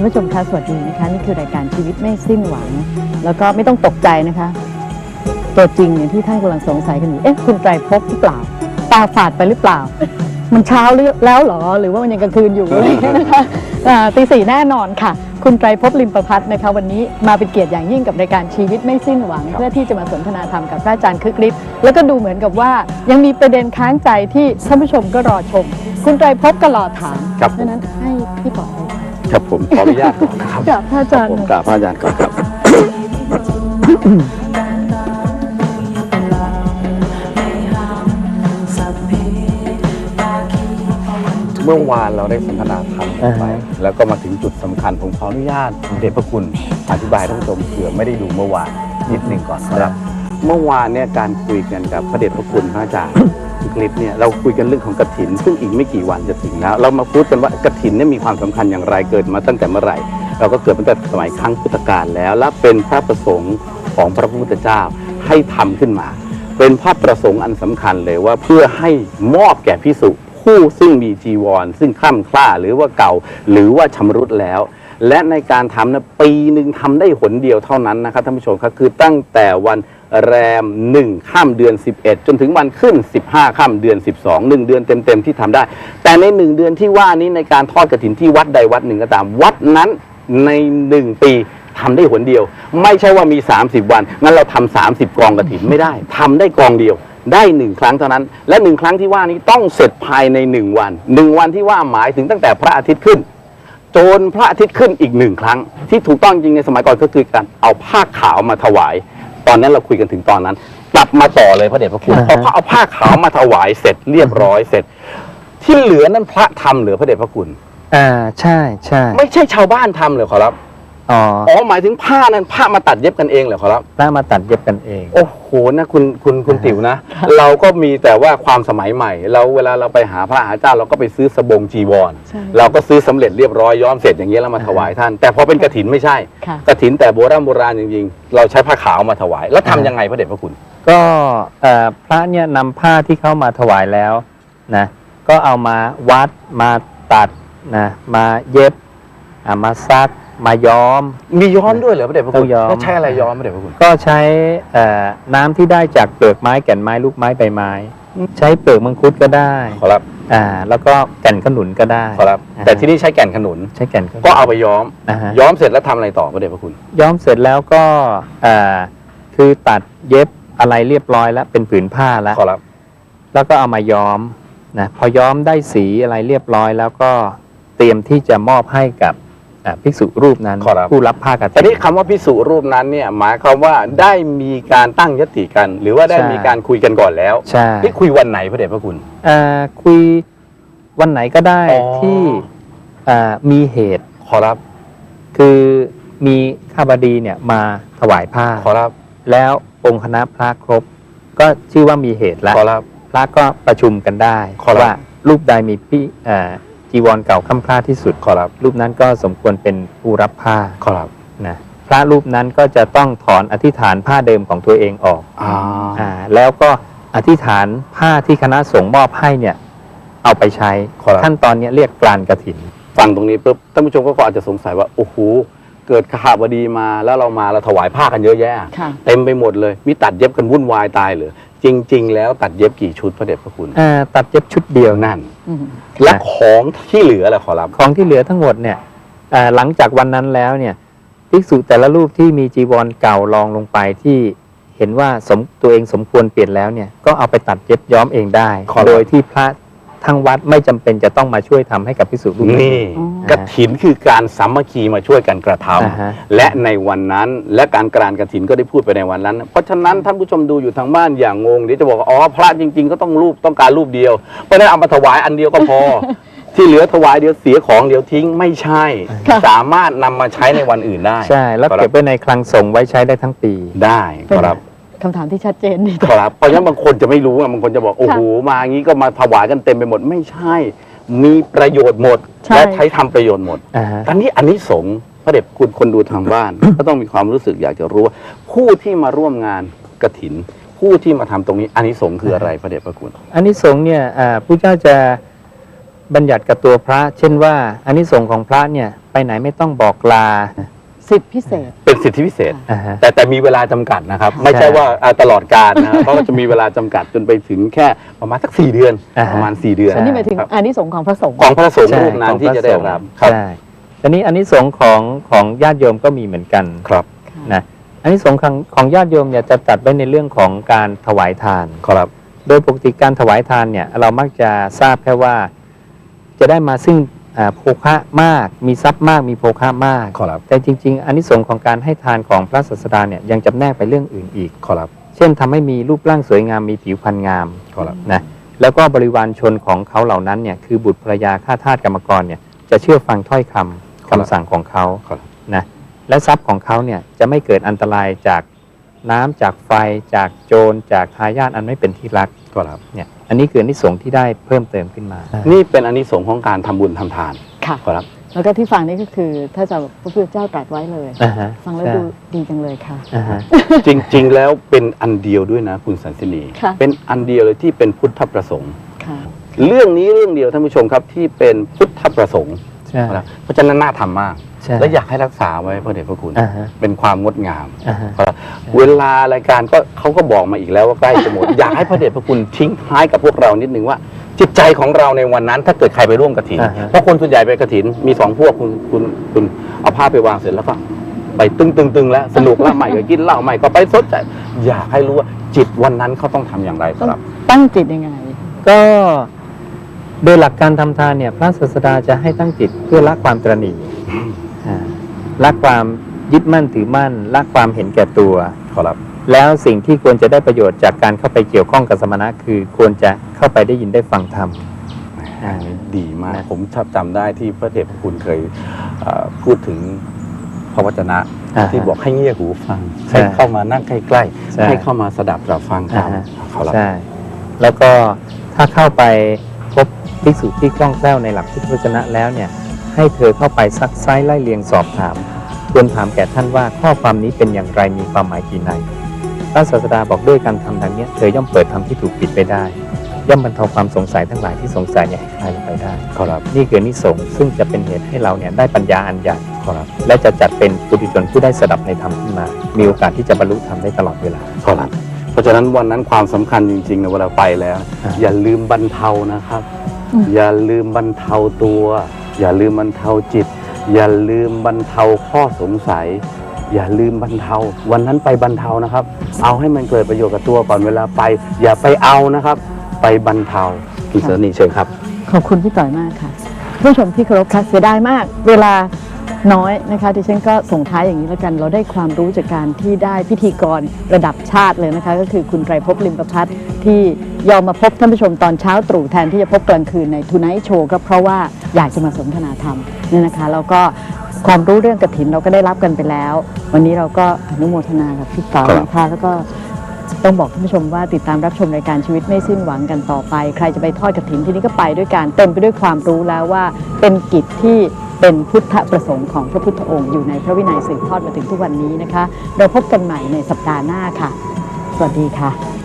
ท่านผู้ชมคะสวัสดีนะคะนี่คือรายการชีวิตไม่สิ้นหวัง แล้วก็ไม่ต้องตกใจนะคะ ตัวจริงเนี่ยที่ท่านกำลังสงสัยกันอยู่เอ๊ะคุณไตรภพหรือเปล่า ตาฝาดไปหรือเปล่า มันเช้าหรือแล้วเหรอ หรือว่ามันยังกลางคืนอยู่อะไรอย่างเงี้ยนะคะอ่าตีสี่แน่นอนค่ะ คุณไตรภพลิมประพัฒน์นะคะ วันนี้มาเป็นเกียรติอย่างยิ่งกับรายการชีวิตไม่สิ้นหวัง เพื่อที่จะมาสนทนาธรรมกับพระอาจารย์คึกฤทธิ์แล้วก็ดูเหมือนกับว่ายังมีประเด็นค้างใจที่ท่านผู้ชมก็รอชม คุณไตรภพก็รอถามครับผมดังนั้นให้พี่ป๋อ ครับผมขออนุญาตก่อนนะครับกับพระอาจารย์ผมกราบพระอาจารย์ก่อนครับเมื่อวานเราได้สนทนาธรรมกันไปอ่าฮะแล้วก็มาถึงจุดสำคัญผมขออนุญาตเดชพระคุณอธิบายท่านผู้ชมเผื่อไม่ได้ดูเมื่อวานนิดหนึ่งก่อนนะครับ เมื่อวานเนี่ยการคุยกันกับพระเดชพระคุณพระอาจารย์ คลิปเนี่ยเราคุยกันเรื่องของกระถิน ซึ่งอีกไม่กี่วันจะถึงแล้ว เรามาพูดกันว่ากระถินเนี่ยมีความสำคัญอย่างไรเกิดมาตั้งแต่เมื่อไหร่ เราก็เกิดมาตั้งแต่สมัยครั้งพุทธกาลแล้ว และเป็นพระประสงค์ของพระพุทธเจ้าให้ทำขึ้นมา เป็นพระประสงค์อันสำคัญเลยว่าเพื่อให้มอบแก่พิสุผู้ซึ่งมีจีวร ซึ่งคล่ำคล้าหรือว่าเก่าหรือว่าชำรุดแล้ว และในการทำนะปีหนึ่งทำได้หนเดียวเท่านั้นนะครับท่านผู้ชมครับคือตั้งแต่วันแรมหนึ่งข้ามเดือน 11 จนถึงวันขึ้น 15 ข้ามเดือน 12หนึ่งเดือนเต็มๆที่ทำได้ แต่ในหนึ่งเดือนที่ว่านี้ในการทอดกระถินที่วัดใดวัดหนึ่งก็ตาม วัดนั้นในหนึ่งปีทำได้หนเดียว ไม่ใช่ว่ามี 30 วันงั้นเราทำ30 กองกระถินไม่ได้ทำได้กองเดียวได้หนึ่งครั้งเท่านั้น และหนึ่งครั้งที่ว่านี้ต้องเสร็จภายในหนึ่งวันหนึ่งวันที่ว่าหมายถึงตั้งแต่พระอาทิตย์ขึ้น จนพระอาทิตย์ขึ้นอีกหนึ่งครั้ง ที่ถูกต้องจริงในสมัยก่อนก็คือการเอาผ้าขาวมาถวาย ตอนนั้นเราคุยกันถึงตอนนั้น กลับมาต่อเลยพระเดชพระคุณอ่าฮะพอเขาเอาผ้าขาวมาถวายเสร็จเรียบร้อยเสร็จ ที่เหลือนั้นพระทำเหลือพระเดชพระคุณ อ่าใช่ใช่ไม่ใช่ชาวบ้านทำเลยขอรับ อ๋ออ๋อหมายถึงผ้านั้นผ้ามาตัดเย็บกันเองเหรอขอรับพระมาตัดเย็บกันเอง โอ้โหนะคุณคุณคุณติ๋วนะ เราก็มีแต่ว่าความสมัยใหม่ เราเวลาเราไปหาพระหาเจ้าเราก็ไปซื้อสบงจีวร ใช่ เราก็ซื้อสำเร็จเรียบร้อยย้อมเสร็จอย่างเงี้ยแล้วมาถวายท่าน แต่พอเป็นกระถินไม่ใช่ค่ะ กระถินแต่โบราณโบราณจริงๆ เราใช้ผ้าขาวมาถวาย แล้วทำยังไงพระเดชพระคุณ ก็เอ่อพระเนี่ยนำผ้าที่เข้ามาถวายแล้วนะก็เอามาวัดมาตัดนะมาเย็บอ่ามาซัก มาย้อม มีย้อมด้วยเหรอพระเดชพระต้คุอณงย้อม แล้วใช้อะไรย้อมพระเดชพระคุณ ก็ใช้เอ่อน้ำที่ได้จากเปลือกไม้แก่นไม้ลูกไม้ใบไม้ใช้เปลือกมังคุดก็ได้ขอรับอ่าแล้วก็แก่นขนุนก็ได้ ขอรับ อ่า แต่ที่นี่ใช้แก่นขนุน ใช้แก่นขนุนก็เอาไปย้อมอ่าฮะย้อมเสร็จแล้วทำอะไรต่อพระเดชพระคุณ ย้อมเสร็จแล้วก็เอ่อคือตัดเย็บอะไรเรียบร้อยแล้วเป็นผืนผ้าแล้ว ขอรับ แล้วก็เอามาย้อมนะพอย้อมได้สีอะไรเรียบร้อย แล้วก็เตรียมที่จะมอบให้กับ อ่าภิกษุรูปนั้นขอรับ ผู้รับผ้ากฐินแต่นี่คำว่าพิสุรูปนั้นเนี่ยหมายความว่าได้มีการตั้งยติกัน หรือว่าได้ใช่ มีการคุยกันก่อนแล้วใช่นี่คุยวันไหนพระเดชพระคุณอ่าคุยวันไหนก็ได้อ๋อ ที่อ่ามีเหตุขอรับคือมีข้าบดีเนี่ยมาถวายผ้า ขอรับแล้วองค์คณะพระครบ ก็ชื่อว่ามีเหตุแล้วขอรับ พระก็ประชุมกันได้ขอรับ ว่ารูปใดมีพี่อ่า จีวรเก่าค่ำคร่าที่สุดขอรับ รูปนั้นก็สมควรเป็นผู้รับผ้าขอรับนะพระรูปนั้นก็จะต้องถอนอธิษฐานผ้าเดิมของตัวเองออกอ่าอ่าแล้วก็อธิษฐานผ้าที่คณะสงฆ์มอบให้เนี่ย เอาไปใช้ขอรับ ขั้นตอนเนี้ยเรียกกลานกระถิน ฟังตรงนี้ปุ๊บท่านผู้ชมก็อาจจะสงสัยว่าโอ้โหเกิดขาวดีมาแล้วเรามาเราถวายผ้ากันเยอะแยะ ค่ะ เต็มไปหมดเลย มีตัดเย็บกันวุ่นวายตายเลย จริง ๆ แล้วตัดเย็บกี่ชุดพระเดชพระคุณอ่าตัดเย็บชุดเดียวนะนั่น อืมและของที่เหลือแหละขอรับ ของที่เหลือทั้งหมดเนี่ยอ่าหลังจากวันนั้นแล้วเนี่ยภิกษุแต่ละรูปที่มีจีวรเก่ารองลงไปที่เห็นว่าสมตัวเองสมควรเปลี่ยนแล้วเนี่ยก็เอาไปตัดเย็บย้อมเองได้ ขอรับ โดยที่พระ ทั้งวัดไม่จำเป็นจะต้องมาช่วยทำให้กับภิกษุรูปนี่อ๋อกระถินคือการสามัคคีมาช่วยกันกระทำอ่าฮะ และในวันนั้นและการกรานกระถินก็ได้พูดไปในวันนั้น เพราะฉะนั้นท่านผู้ชมดูอยู่ทางบ้านอย่างงงเดี๋ยวจะบอกว่าอ๋อพระจริง ๆ ก็ต้องรูปต้องการรูปเดียวเพราะฉะนั้นเอามาถวายอันเดียวก็พอ ที่เหลือถวายเดียวเสียของเดียวทิ้งไม่ใช่ค่ะสามารถนำมาใช้ในวันอื่นได้ใช่ แล้วขอรัเก็บไว้ในคลังสงฆ์ไว้ใช้ได้ทั้งปี ได้ครับ คำถามที่ชัดเจนดีครับเพราะฉะนั้นบางคนจะไม่รู้ไงบางคนจะบอกโอ้โหมาอย่างนี้ก็มาถวายกันเต็มไปหมดไม่ใช่ มีประโยชน์หมดใช่และใช้ทำประโยชน์หมดอ่าฮะตอนนี้อันนี้สงส์พระเดชคุณคนดูทางบ้าน ก็ต้องมีความรู้สึกอยากจะรู้ว่าผู้ที่มาร่วมงานกระถิน ผู้ที่มาทำตรงนี้อันนี้สงส์คืออะไรพระเดชพระคุณอันนี้สงส์เนี่ยอ่าผู้เจ้าจะบัญญัติกับตัวพระ เช่นว่าอานิสงส์ของพระเนี่ยไปไหนไม่ต้องบอกลา สิทธิพิเศษ เป็นสิทธิพิเศษ อ่าฮะ แต่แต่มีเวลาจำกัดนะครับ ไม่ใช่ว่าอ่าตลอดการนะครับเพราะว่าจะมีเวลาจำกัดจนไปถึงแค่ประมาณสักสี่เดือนอ่าฮะ ประมาณสี่เดือนอันนี้หมายถึงครับอานิสงส์ของพระสงฆ์ ของพระสงฆ์ใช่รูปนั้นของที่พระจะได้สงฆ์รับครับใช่ทีนี้อันนี้สงส์ของของญาติโยมก็มีเหมือนกันครับนะอันนี้สงส์ของของญาติโยมเนี่ยจะตัดไว้ในเรื่องของการถวายทาน ครับ โดยปกติการถวายทานเนี่ยเรามักจะทราบแค่ว่า จะได้มาซึ่งอ่า โภคะมาก มีทรัพย์มาก มีโภคะมาก ขอรับ แต่จริง ๆอันนี้สงส์ของการให้ทานของพระศาสดาเนี่ยยังจำแนกไปเรื่องอื่นอีก ขอรับ เช่นทำให้มีรูปร่างสวยงาม มีผิวพรรณงาม ขอรับ นะ แล้วก็บริวารชนของเขาเหล่านั้นเนี่ยคือบุตรภรรยาข้าทาสกรรมกรเนี่ยจะเชื่อฟังถ้อยคำครับคำสั่งของเขาครับ นะ และทรัพย์ของเขาเนี่ยจะไม่เกิดอันตรายจากน้ำจากไฟจากโจรจากทายาทอันไม่เป็นที่รัก ขอรับ เนี่ยอันนี้คืออนนิสงส์ที่ได้เพิ่มเติมขึ้นมา นี่เป็นอานิสงส์ของการทำบุญทำทานค่ะ ขอรับ แล้วก็ที่ฟังนี่ก็คือถ้าจะพระพุทธเจ้าตรัสไว้เลย อ่าฮะฟังแล้วใช่ดูดีจังเลยค่ะ อ่าฮะ จริง ๆ แล้วเป็นอันเดียวด้วยนะ คุณสันสนีค่ะ เป็นอันเดียวเลยที่เป็นพุทธประสงค์ ค่ะ เรื่องนี้เรื่องเดียวท่านผู้ชมครับที่เป็นพุทธประสงค์ใช่ นะครับเพราะฉะนั้นน่าทำมาก ใช่และอยากให้รักษาไว้พระเดชพระคุณอ่าฮะ เป็นความงดงาม อ่าฮะครับเวลารายการก็เขาก็บอกมาอีกแล้วว่าใกล้จะหมด อยากให้พระเดชพระคุณทิ้งท้ายกับพวกเรานิดนึงว่า จิตใจของเราในวันนั้น ถ้าเกิดใครไปร่วมกระถินอ่าฮะ เพราะคนส่วนใหญ่ไปกระถินมีสองพวกคุณคุณคุณเอาผ้าไปวางเสร็จแล้วก็ไปตึงตึงตึงแล้วสนุกแล้วใหม่ก็กินเหล้าใหม่ก็ไปสดใจอยากให้รู้ว่าจิตวันนั้นเขาต้องทำอย่างไรครับ ตั้งจิตยังไง ก็โดยหลักการทำทานเนี่ย พระศาสดาจะให้ตั้งจิตเพื่อละความตรณีอ่า ละความยึดมั่นถือมั่นละความเห็นแก่ตัวขอรับ แล้วสิ่งที่ควรจะได้ประโยชน์จากการเข้าไปเกี่ยวข้องกับสมณะคือควรจะเข้าไปได้ยินได้ฟังธรรมอันนี้ดีมาก นะ ผมชอบจำได้ที่พระเดชพระคุณเคยเอ่อพูดถึงพระวจนะาที่บอกให้เงี่ยหูฟัง ใช่ให้เข้ามานั่งใกล้ใช่ๆให้เข้ามาสดับรับฟังธรรมอ่าฮะ ขอรับ ใช่แล้วก็ถ้าเข้าไปพบภิกษุที่คล่องแคล่วในหลักพุทธวจนะแล้วเนี่ยให้เธอเข้าไปซักไซ้ไล่เลียงสอบถาม ควรถามแก่ท่านว่าข้อความนี้เป็นอย่างไรมีความหมายกี่ในพระศาสดาบอกด้วยการทำดังนี้เธอย่อมเปิดธรรมที่ถูกปิดไปได้ ย่อมบรรเทาความสงสัยทั้งหลายที่สงสัยเนี่ยคลายลงไปได้ขอรับนี่คือนิสงส์ซึ่งจะเป็นเหตุให้เราเนี่ยได้ปัญญาอันใหญ่ขอรับและจะจัดเป็นปุถุชนผู้ได้สดับในธรรมขึ้นมา มีโอกาสที่จะบรรลุธรรมได้ตลอดเวลาขอรับเพราะฉะนั้นวันนั้นความสำคัญจริงๆนะเวลาไปแล้ว อย่าลืมบรรเทานะครับ อย่าลืมบรรเทาตัว อย่าลืมบรรเทาจิต อย่าลืมบรรเทาข้อสงสัย อย่าลืมบรรเทา วันนั้นไปบรรเทานะครับ เอาให้มันเกิดประโยชน์กับตัวก่อนเวลาไป อย่าไปเอานะครับ ไปบรรเทาคุณเสนีเชิญครับ ขอบคุณพี่ต่อยมากค่ะผู้ชมที่เคารพค่ะเสียดายมาก เวลาน้อยนะคะดิฉันก็ส่งท้ายอย่างนี้แล้วกัน เราได้ความรู้จากการที่ได้พิธีกรระดับชาติเลยนะคะ ก็คือคุณไตรภพลิมประพัฒน์ที่ ยอมมาพบท่านผู้ชมตอนเช้าตรู่แทนที่จะพบกลางคืนในทูไนท์โชว์ก็เพราะว่าอยากจะมาสนทนาธรรมเนี่ยนะคะแล้วก็ความรู้เรื่องกฐินเราก็ได้รับกันไปแล้ว วันนี้เราก็อนุโมทนากับพี่ต่อยนะคะแล้วก็ต้องบอกท่านผู้ชมว่าติดตามรับชมรายการชีวิตไม่สิ้นหวังกันต่อไป ใครจะไปทอดกระถินที่นี่ก็ไปด้วยการเต็มไปด้วยความรู้แล้วว่าเป็นกิจที่เป็นพุทธประสงค์ของพระพุทธองค์อยู่ในพระวินัยสืบทอดมาถึงทุกวันนี้นะคะ เราพบกันใหม่ในสัปดาห์หน้าค่ะ สวัสดีค่ะ